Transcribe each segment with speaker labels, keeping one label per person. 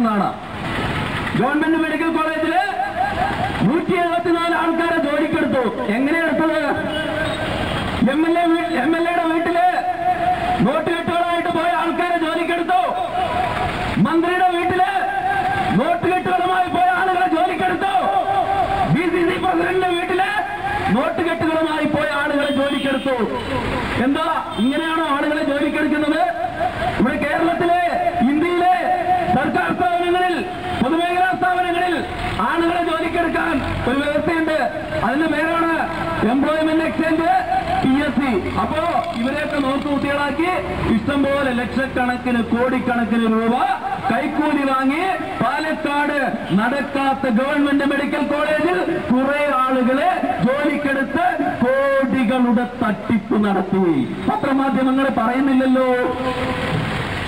Speaker 1: പണത്തിനാണ് government medical കോളേജിൽ നൂറ്റി എഴുപത്തിനാല് ആൾക്കാരെ ജോലിക്കെടുത്തു. എങ്ങനെ എടുത്തത്? M L A M L എയുടെ വീട്ടിൽ നോട്ടുകെട്ടുകളായിട്ട് പോയ ആൾക്കാരെ ജോലിക്കെടുത്തു. മന്ത്രിയുടെ വീട്ടിൽ നോട്ടുകെട്ടുകളുമായി പോയ ആളുകളെ ജോലിക്കെടുത്തു. ബി സി സി പ്രസിഡന്റിന്റെ വീട്ടിൽ നോട്ടുകെട്ടുകളുമായി പോയ ആളുകളെ ജോലിക്കെടുത്തു. എന്താ? ഇങ്ങനെയാണോ അതിന്റെ പേരാണ് employment exchange P S C അപ്പോ ഇവരെയൊക്കെ നോക്കുകുട്ടികളാക്കി ഇഷ്ടംപോലെ ലക്ഷക്കണക്കിന് കോടിക്കണക്കിന് രൂപ കൈക്കൂലി വാങ്ങി പാലക്കാട് നടക്കാത്ത ഗവൺമെന്റ് മെഡിക്കൽ കോളേജിൽ കുറെ ആളുകളെ ജോലിക്കെടുത്ത് കോടികളുടെ തട്ടിപ്പ് നടത്തി. പത്രമാധ്യമങ്ങൾ പറയുന്നില്ലല്ലോ.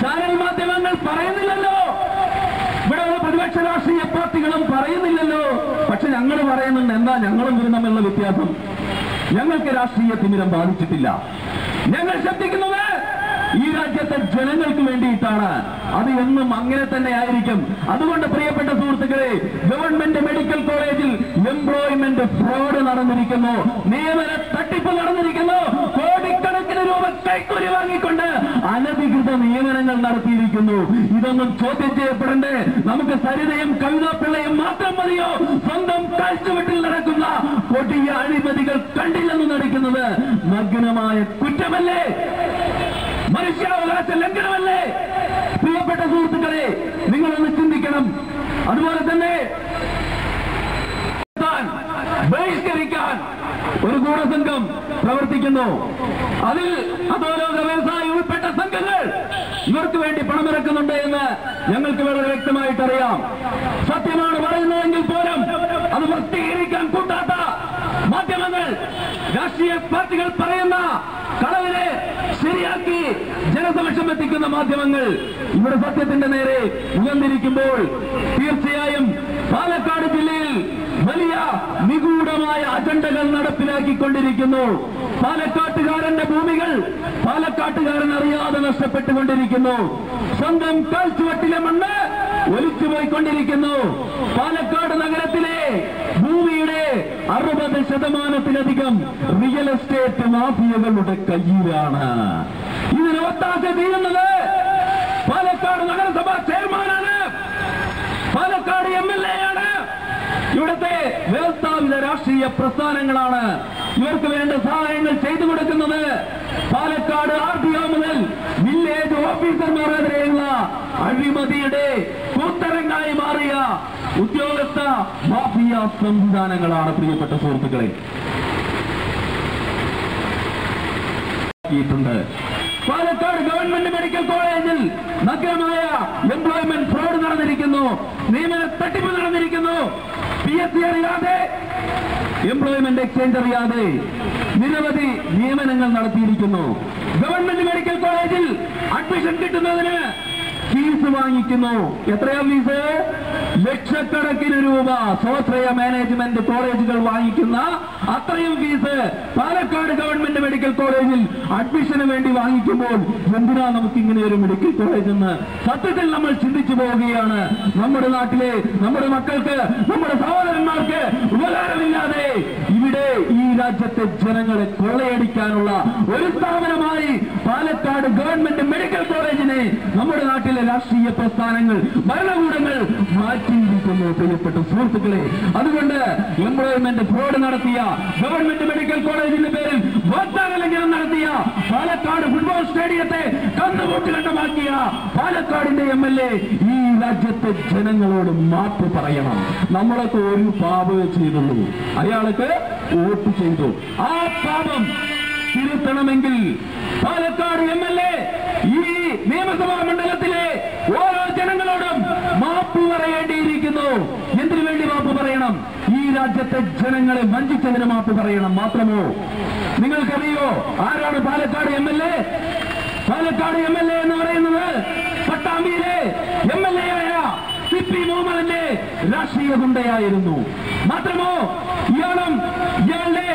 Speaker 1: ചാനൽ മാധ്യമങ്ങൾ പറയുന്നില്ലല്ലോ. പ്രതിപക്ഷ രാഷ്ട്രീയ പാർട്ടികളും പറയുന്നില്ലല്ലോ. പക്ഷെ ഞങ്ങൾ പറയുന്നുണ്ട് എന്താ ഞങ്ങളും ഇവരും തമ്മിലുള്ള വ്യത്യാസം. ഞങ്ങൾക്ക് രാഷ്ട്രീയ തിമിരം ബാധിച്ചിട്ടില്ല. ഞങ്ങൾ ശബ്ദിക്കുന്നത് ഈ രാജ്യത്തെ ജനങ്ങൾക്ക് വേണ്ടിയിട്ടാണ്. അത് എന്നും അങ്ങനെ തന്നെ ആയിരിക്കും. അതുകൊണ്ട് പ്രിയപ്പെട്ട സുഹൃത്തുക്കളെ ഗവൺമെന്റ് മെഡിക്കൽ കോളേജിൽ എംപ്ലോയ്മെന്റ് ഫ്രോഡ് നടന്നിരിക്കുന്നു. നിയമന തട്ടിപ്പ് നടന്നിരിക്കുന്നു. കോടിക്കണക്കിന് രൂപ കൈക്കൂലി വാങ്ങിക്കൊണ്ട് അനധികൃത നിയമനങ്ങൾ നടത്തിയിരിക്കുന്നു. ഇതൊന്നും ചോദ്യം ചെയ്യപ്പെടണ്ടേ? നമുക്ക് സരിതയും കവിതാപിള്ളയും മാത്രം മതിയോ? സ്വന്തം കാഴ്ചവെട്ടിൽ നടക്കുന്ന കൊടിയ അഴിമതികൾ കണ്ടില്ലെന്ന് നടിക്കുന്നത് നഗ്നമായ കുറ്റമല്ലേ? മനുഷ്യാവകാശ ലംഘനമല്ലേ? പ്രിയപ്പെട്ട സുഹൃത്തുക്കളെ നിങ്ങളൊന്ന് ചിന്തിക്കണം. അതുപോലെ തന്നെ ബഹിഷ്കരിക്കാൻ ഒരു ഗൂഢസംഘം പ്രവർത്തിക്കുന്നു. അതിൽ അധോലോക വ്യവസായി ഉൾപ്പെട്ട സംഘങ്ങൾ ഇവർക്ക് വേണ്ടി പണമിറക്കുന്നുണ്ട് എന്ന് ഞങ്ങൾക്ക് വളരെ വ്യക്തമായിട്ട് അറിയാം സത്യമാണ് പറയുന്നതെങ്കിൽ പോലും അത് വൃത്തികരിക്കാൻ കൂട്ടാത്ത മാധ്യമങ്ങൾ രാഷ്ട്രീയ പാർട്ടികൾ പറയുന്ന കളവിനെ ശരിയാക്കി ജനസമക്ഷം എത്തിക്കുന്ന മാധ്യമങ്ങൾ ഇവിടെ സത്യത്തിന്റെ നേരെ ഉയർന്നിരിക്കുമ്പോൾ തീർച്ചയായും പാലക്കാട് ജില്ലയിൽ വലിയ നിഗൂഢമായ അജണ്ടകൾ നടപ്പിലാക്കിക്കൊണ്ടിരിക്കുന്നു. പാലക്കാട്ടുകാരന്റെ ഭൂമികൾ പാലക്കാട്ടുകാരൻ അറിയാതെ നഷ്ടപ്പെട്ടുകൊണ്ടിരിക്കുന്നു. സ്വന്തം കാൽച്ചുവട്ടിലെ മണ്ണ് ഒലിച്ചുപോയിക്കൊണ്ടിരിക്കുന്നു. പാലക്കാട് നഗരത്തിലെ ഭൂമിയുടെ അറുപത് ശതമാനത്തിലധികം റിയൽ എസ്റ്റേറ്റ് മാഫിയകളുടെ കയ്യിലാണ്. ഇതിന് ഒത്താശ തീരുന്നത് പാലക്കാട് നഗരസഭാ ചെയർമാനാണ്. പാലക്കാട് എം എൽ എ ആണ് ഇവിടുത്തെ വ്യവസ്ഥാപിത രാഷ്ട്രീയ പ്രസ്ഥാനങ്ങളാണ് ഇവർക്ക് വേണ്ട സഹായങ്ങൾ ചെയ്തു കൊടുക്കുന്നത്. പാലക്കാട് ആർ ടി ഒ മുതൽ വില്ലേജ് ഓഫീസർമാരെതിരെയുള്ള അഴിമതിയുടെ കൂത്തരങ്ങായി മാറിയ ഉദ്യോഗസ്ഥ മാഫിയ സംവിധാനങ്ങളാണ് പ്രിയപ്പെട്ട സുഹൃത്തുക്കളെ. പാലക്കാട് ഗവൺമെന്റ് മെഡിക്കൽ കോളേജിൽ നഗ്നമായ എംപ്ലോയ്മെന്റ് ഫ്രോഡ് നടന്നിരിക്കുന്നു. നിയമന തട്ടിപ്പ് നടന്നിരിക്കുന്നു. പി എസ് സി അറിയാതെ എംപ്ലോയ്മെന്റ് എക്സ്ചേഞ്ച് അറിയാതെ നിരവധി നിയമനങ്ങൾ നടത്തിയിരിക്കുന്നു. ഗവൺമെന്റ് മെഡിക്കൽ കോളേജിൽ അഡ്മിഷൻ കിട്ടുന്നതിന് ഫീസ് വാങ്ങിക്കുന്നു. എത്രയാ ഫീസ് ലക്ഷക്കണക്കിന് രൂപ സ്വാശ്രയ മാനേജ്മെന്റ് കോളേജുകൾ വാങ്ങിക്കുന്ന അത്രയും ഫീസ് പാലക്കാട് ഗവൺമെന്റ് മെഡിക്കൽ കോളേജിൽ അഡ്മിഷന് വേണ്ടി വാങ്ങിക്കുമ്പോൾ എന്തിനാ നമുക്ക് ഇങ്ങനെ ഒരു മെഡിക്കൽ കോളേജ് എന്ന്? സത്യത്തിൽ നമ്മൾ ചിന്തിച്ചു പോവുകയാണ്. നമ്മുടെ നാട്ടിലെ നമ്മുടെ മക്കൾക്ക് നമ്മുടെ സഹോദരന്മാർക്ക് ഉപകാരമില്ലാതെ ഇവിടെ ഈ രാജ്യത്തെ ജനങ്ങളെ കൊള്ളയടിക്കാനുള്ള ഒരു സ്ഥാപനമായി പാലക്കാട് ഗവൺമെന്റ് മെഡിക്കൽ കോളേജിനെ നമ്മുടെ നാട്ടിലെ രാഷ്ട്രീയ പ്രസ്ഥാനങ്ങൾ ഭരണകൂടങ്ങൾ മാറ്റിയിരിക്കുന്നു പ്രിയപ്പെട്ട സുഹൃത്തുക്കളെ. അതുകൊണ്ട് എംപ്ലോയ്മെന്റ് ഫ്രോഡ് നടത്തിയ ഗവൺമെന്റ് മെഡിക്കൽ കോളേജിന്റെ പേരിൽ വാർത്താകലംഘനം നടത്തിയ പാലക്കാട് ഫുട്ബോൾ സ്റ്റേഡിയത്തെ കന്നുകൂട്ടുകണ്ടമാക്കിയ പാലക്കാടിന്റെ എം എൽ എ ഈ രാജ്യത്തെ ജനങ്ങളോട് മാപ്പ് പറയണം. നമ്മളൊക്കെ ഒരു പാപമേ ചെയ്തുള്ളൂ. അയാൾക്ക് വോട്ട് ചെയ്തു. ആ പാപം തിരുത്തണമെങ്കിൽ പാലക്കാട് എം എൽ എ ഈ നിയമസഭാ മണ്ഡലത്തിലെ ഓരോ ജനങ്ങളോടും മാപ്പ് പറയേണ്ടിയിരിക്കുന്നു. എന്തിനു വേണ്ടി മാപ്പ് പറയണം? ഈ രാജ്യത്തെ ജനങ്ങളെ വഞ്ചിച്ചതിന് മാപ്പ് പറയണം മാത്രമോ? നിങ്ങൾക്കറിയോ ആരാണ് Palakkad M L A? Palakkad M L A എന്ന് പറയുന്നത് പട്ടാമ്പിയിലെ എം എൽ എ ആയ സി പി മുഹമ്മദിന്റെ രാഷ്ട്രീയ ഗുണ്ടയായിരുന്നു മാത്രമോ ഇയാളും ഇയാളുടെ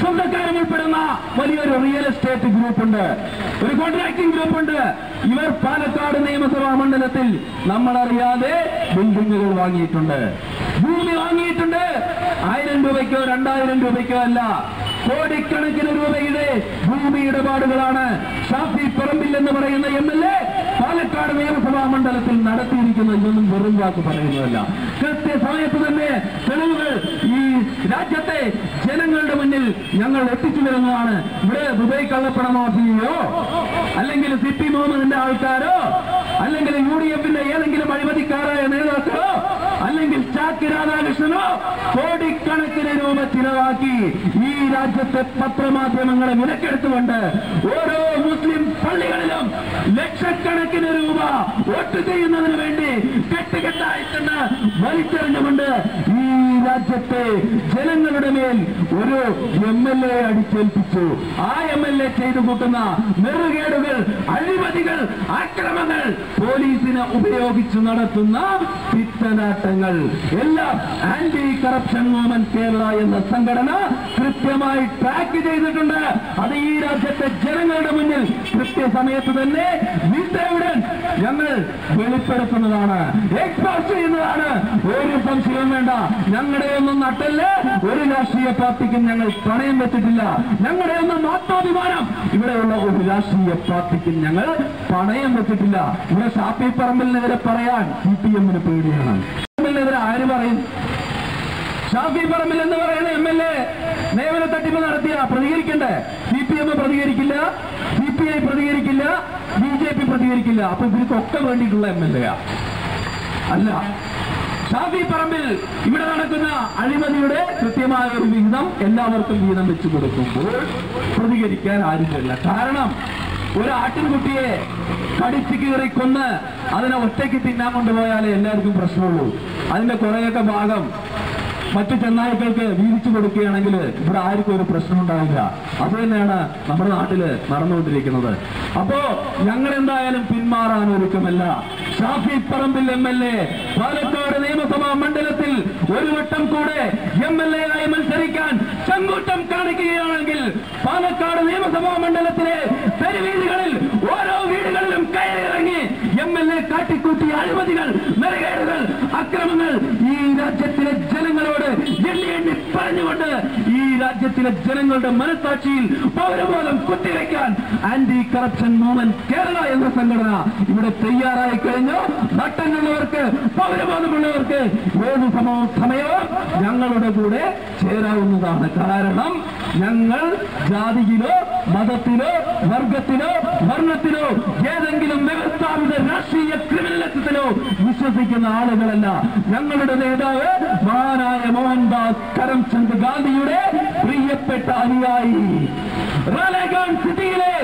Speaker 1: സ്വന്തക്കാരൻ ഉൾപ്പെടുന്ന വലിയൊരു റിയൽ എസ്റ്റേറ്റ് ഗ്രൂപ്പ് ഉണ്ട്. ഒരു കോൺട്രാക്ടിംഗ് ഗ്രൂപ്പ് ഉണ്ട്. ഇവർ പാലക്കാട് നിയമസഭാ മണ്ഡലത്തിൽ നമ്മളറിയാതെ ബിൽഡിങ്ങുകൾ വാങ്ങിയിട്ടുണ്ട്. ഭൂമി വാങ്ങിയിട്ടുണ്ട്. ആയിരം രൂപയ്ക്കോ രണ്ടായിരം രൂപയ്ക്കോ അല്ല. കോടിക്കണക്കിന് രൂപയുടെ ഭൂമി ഇടപാടുകളാണ് ഷാഫി പറമ്പിൽ എന്ന് പറയുന്ന എം എൽ എ പാലക്കാട് നിയമസഭാ മണ്ഡലത്തിൽ നടത്തിയിരിക്കുന്ന ഇതൊന്നും വെറും വാക്ക് പറയുന്നതല്ല. കൃത്യസമയത്ത് തന്നെ തെളിവുകൾ ഈ രാജ്യത്തെ ജനങ്ങളുടെ മുന്നിൽ ഞങ്ങൾ എത്തിച്ചു വരുന്നതാണ്. ഇവിടെ ദുബൈ കള്ളപ്പണ മാഫിയോ അല്ലെങ്കിൽ സി പി മുഹമ്മദിന്റെ ആൾക്കാരോ? അല്ലെങ്കിൽ യു ഡി എഫിന്റെ ഏതെങ്കിലും അഴിമതിക്കാരായ നേതാക്കളോ അല്ലെങ്കിൽ ചാക്കി രാധാകൃഷ്ണനോ കോടിക്കണക്കിന് രൂപ ചിലവാക്കി ഈ രാജ്യത്തെ പത്രമാധ്യമങ്ങളെ വിലക്കെടുത്തുകൊണ്ട് ഓരോ മുസ്ലിം പള്ളികളിലും ലക്ഷക്കണക്കിന് രൂപ വോട്ട് ചെയ്യുന്നതിന് വേണ്ടി കെട്ടുകെട്ടായിട്ടെന്ന് വലിച്ചെറിഞ്ഞുകൊണ്ട് ഈ രാജ്യത്തെ ജനങ്ങളുടെ മേൽ ഒരു എം എൽ എ അടിച്ചേൽപ്പിച്ചു. ആ എം എൽ എ ചെയ്തു കൂട്ടുന്ന നെറുകേടുകൾ അഴിമതികൾ അക്രമങ്ങൾ പോലീസിനെ ഉപയോഗിച്ച് നടത്തുന്ന പിത്തനാട്ടങ്ങൾ. എല്ലാം ആന്റി കറപ്ഷൻ മൂവ്മെന്റ് കേരള എന്ന സംഘടന കൃത്യമായി ട്രാക്ക് ചെയ്തിട്ടുണ്ട്. അത് ഈ രാജ്യത്തെ ജനങ്ങളുടെ മുന്നിൽ കൃത്യസമയത്ത് തന്നെ വിദ്യയുടൻ ഞങ്ങൾ വെളിപ്പെടുത്തുന്നതാണ്. എക്സ്പോസ് ചെയ്യുന്നതാണ്. ഒരു സംശയവും വേണ്ട. ഞങ്ങളുടെ ഒന്നും നട്ടല്ല. ഒരു രാഷ്ട്രീയ പാർട്ടിക്കും ഞങ്ങൾ പണയം വെച്ചിട്ടില്ല. ഞങ്ങളുടെ ഒന്നും ആത്മാഭിമാനം. ഇവിടെയുള്ള ഒരു രാഷ്ട്രീയ പാർട്ടിക്കും ഞങ്ങൾ പണയം വെച്ചിട്ടില്ല. ഇവിടെ ഷാപ്പി പറമ്പലിനെതിരെ പറയാൻ സി പി എമ്മിന് പേടിയാണ്. പറമ്പലിനെതിരെ ആര് പറയും. ഷാഫി പറമ്പിൽ എന്ന് പറയുന്ന എം എൽ എ നിയമന തട്ടിപ്പ് നടത്തിയ പ്രതികരിക്കണ്ടേ? സി പി എം പ്രതികരിക്കില്ല സി പി ഐ പ്രതികരിക്കില്ല ബി ജെ പി പ്രതികരിക്കില്ല. അപ്പൊ ഇവർക്കൊക്കെ വേണ്ടിയിട്ടുള്ള എം എൽ എ അല്ല ഷാഫി പറമ്പിൽ ഇവിടെ നടക്കുന്ന അഴിമതിയുടെ കൃത്യമായ ഒരു വിഹിതം എല്ലാവർക്കും വീതം വെച്ചു കൊടുക്കുമ്പോൾ പ്രതികരിക്കാൻ ആരും കാരണം ഒരു ആട്ടിൻകുട്ടിയെ കടിച്ചു കീറി കൊന്ന് അതിനെ ഒറ്റയ്ക്ക് തിന്നാൻ കൊണ്ടുപോയാലേ എല്ലാവർക്കും പ്രശ്നമുള്ളൂ. അതിന്റെ കുറേയൊക്കെ ഭാഗം മറ്റു ചെന്നായ്ക്കൾക്ക് വീതിച്ചു കൊടുക്കുകയാണെങ്കിൽ ഇവിടെ ആർക്കും ഒരു പ്രശ്നം ഉണ്ടാവില്ല. അത് തന്നെയാണ് നമ്മുടെ നാട്ടിൽ നടന്നുകൊണ്ടിരിക്കുന്നത്. അപ്പോ ഞങ്ങൾ എന്തായാലും പിന്മാറാൻ ഒരുക്കമല്ല. Shafi Parambil M L A Palakkad നിയമസഭാ മണ്ഡലത്തിൽ ഒരു വട്ടം കൂടെ എം എൽ എ ആയി മത്സരിക്കാൻ ചങ്കൂറ്റം കാണിക്കുകയാണെങ്കിൽ പാലക്കാട് നിയമസഭാ മണ്ഡലത്തിലെ തെരുവീതികളിൽ ഓരോ വീടുകളിലും കയറിയിറങ്ങി എം എൽ എ കാട്ടിക്കൂട്ടിയ അഴിമതികൾ നെറുകേടുകൾ അക്രമങ്ങൾ ഈ രാജ്യത്തിലെ ജനങ്ങളോട് എണ്ണി എണ്ണി പറഞ്ഞുകൊണ്ട് ഈ രാജ്യത്തിലെ ജനങ്ങളുടെ മനസാക്ഷിയിൽ പൗരബോധം കുത്തിവെക്കാൻ ആന്റി കറപ്ഷൻ മൂവ്മെന്റ് കേരള എന്ന സംഘടന ഇവിടെ തയ്യാറായി കഴിഞ്ഞു. നട്ടങ്ങളുള്ളവർക്ക് പൗരബോധമുള്ളവർക്ക് ഏത് സമയവും സമയവും ഞങ്ങളുടെ കൂടെ ചേരാവുന്നതാണ്. കാരണം ഞങ്ങൾ ജാതിയിലോ മതത്തിലോ വർഗത്തിലോ വർണത്തിലോ ഏതെങ്കിലും വ്യവസ്ഥാപിത രാഷ്ട്രീയ വിശ്വസിക്കുന്ന ആളുകളല്ല. ഞങ്ങളുടെ നേതാവ് മഹാനായ മോഹൻദാസ് കരംചന്ദ് ഗാന്ധിയുടെ പ്രിയപ്പെട്ട അനുയായി. സിറ്റിയിലെ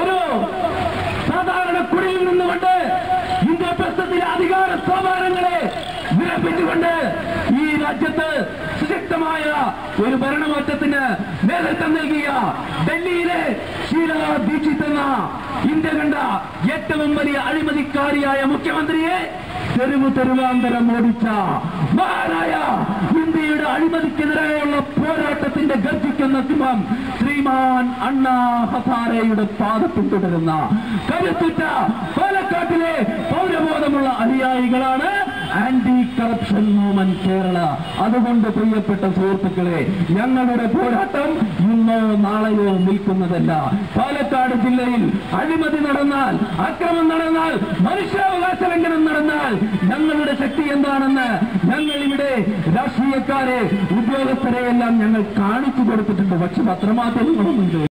Speaker 1: ഒരു സാധാരണ കുടിയിൽ നിന്നുകൊണ്ട് ഇന്ത്യ പ്രശ്നത്തിലെ അധികാര സ്ഥാപനങ്ങളെ വിലപിച്ചുകൊണ്ട് ഈ രാജ്യത്ത് സുശക്തമായ ഒരു ഭരണമാറ്റത്തിന് നേതൃത്വം നൽകിയ ഡൽഹിയിലെ ശീല ദീക്ഷിത് എന്ന ഇന്ത്യ കണ്ട ഏറ്റവും വലിയ അഴിമതിക്കാരിയായ മുഖ്യമന്ത്രിയെ തെരുവ് തെരുവാന്തരം ഓടിച്ച മഹാനായ ഇന്ത്യയുടെ അഴിമതിക്കെതിരെയുള്ള പോരാട്ടത്തിന്റെ ഗർജിക്കുന്ന സിംഹം ശ്രീമാൻ അണ്ണാ ഹസാരയുടെ പാത പിന്തുടരുന്ന കരുത്തുറ്റ പാലക്കാട്ടിലെ പൗരബോധമുള്ള അനുയായികളാണ് ആന്റി കറപ്ഷൻ മൂവ്മെന്റ് കേരള. അതുകൊണ്ട് പ്രിയപ്പെട്ട സുഹൃത്തുക്കളെ ഞങ്ങളുടെ പോരാട്ടം ഇന്നോ നാളെയോ നിൽക്കുന്നതല്ല. പാലക്കാട് ജില്ലയിൽ അഴിമതി നടന്നാൽ അക്രമം നടന്നാൽ മനുഷ്യാവകാശ ലംഘനം നടന്നാൽ ഞങ്ങളുടെ ശക്തി എന്താണെന്ന് ഞങ്ങൾ ഇവിടെ രാഷ്ട്രീയക്കാരെ ഉദ്യോഗസ്ഥരെ എല്ലാം ഞങ്ങൾ കാണിച്ചു കൊടുത്തിട്ടുണ്ട്. പക്ഷെ പത്രമാധ്യമങ്ങളൊന്നും